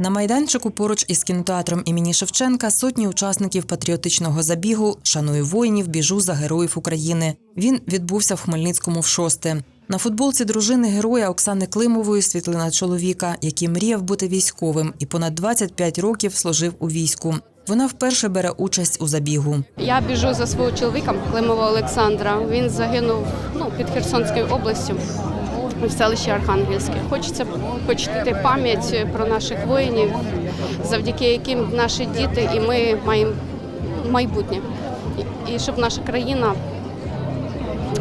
На майданчику поруч із кінотеатром імені Шевченка сотні учасників патріотичного забігу Шаную воїнів, біжу за героїв України. Він відбувся в Хмельницькому в шосте. На футболці дружини героя Оксани Климової світлина чоловіка, який мріяв бути військовим і понад 25 років служив у війську. Вона вперше бере участь у забігу. Я біжу за свого чоловіка Климова Олександра. Він загинув ну, під Херсонською областю в селищі Архангельське. Хочеться почтити пам'ять про наших воїнів, завдяки яким наші діти і ми маємо майбутнє. І- щоб наша країна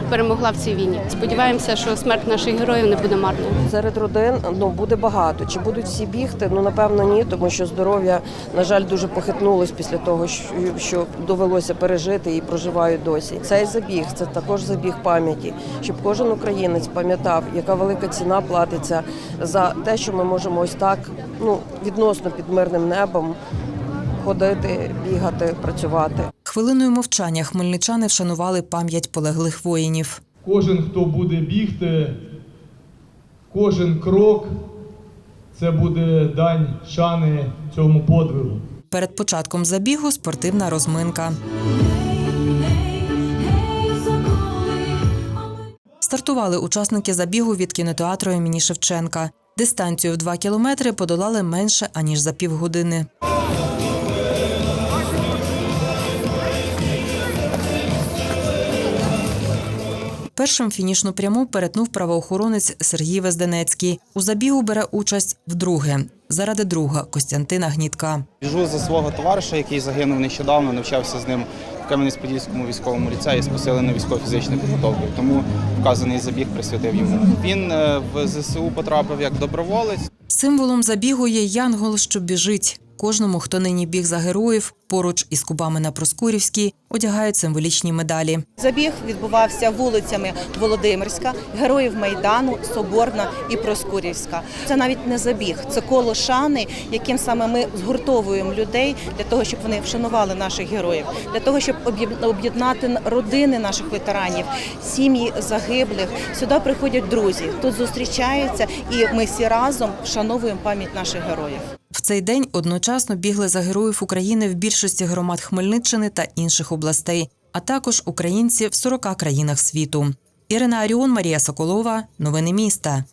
перемогла в цій війні. Сподіваємося, що смерть наших героїв не буде марною. Серед родин ну буде багато. Чи будуть всі бігти? Ну напевно, ні, тому що здоров'я, на жаль, дуже похитнулось після того, що, довелося пережити і проживають досі. Цей забіг це також забіг пам'яті, щоб кожен українець пам'ятав, яка велика ціна платиться за те, що ми можемо ось так, ну відносно під мирним небом ходити, бігати, працювати. Хвилиною мовчання хмельничани вшанували пам'ять полеглих воїнів. Кожен, хто буде бігти, кожен крок це буде дань шани цьому подвигу. Перед початком забігу спортивна розминка. Стартували учасники забігу від кінотеатру імені Шевченка. Дистанцію в 2 кілометри подолали менше аніж за півгодини. Першим фінішну пряму перетнув правоохоронець Сергій Везденецький. У забігу бере участь вдруге заради друга Костянтина Гнітка. Біжу за свого товариша, який загинув нещодавно, навчався з ним в Кам'янець-Подільському військовому ліцеї з посиленою військово-фізичною підготовкою. Тому вказаний забіг присвятив йому. Він е, в ЗСУ потрапив як доброволець. Символом забігу є янгол, що біжить. Кожному, хто нині біг за героїв, поруч із кубами на Проскурівській, одягають символічні медалі. Забіг відбувався вулицями Володимирська, Героїв Майдану, Соборна і Проскурівська. Це навіть не забіг, це коло шани, яким саме ми згуртовуємо людей для того, щоб вони вшанували наших героїв, для того, щоб об'єднати родини наших ветеранів, сім'ї загиблих. Сюди приходять друзі, тут зустрічаються, і ми всі разом вшановуємо пам'ять наших героїв. Цей день одночасно бігли за героїв України в більшості громад Хмельниччини та інших областей, а також українці в 40 країнах світу. Ірина Аріон, Марія Соколова. Новини міста.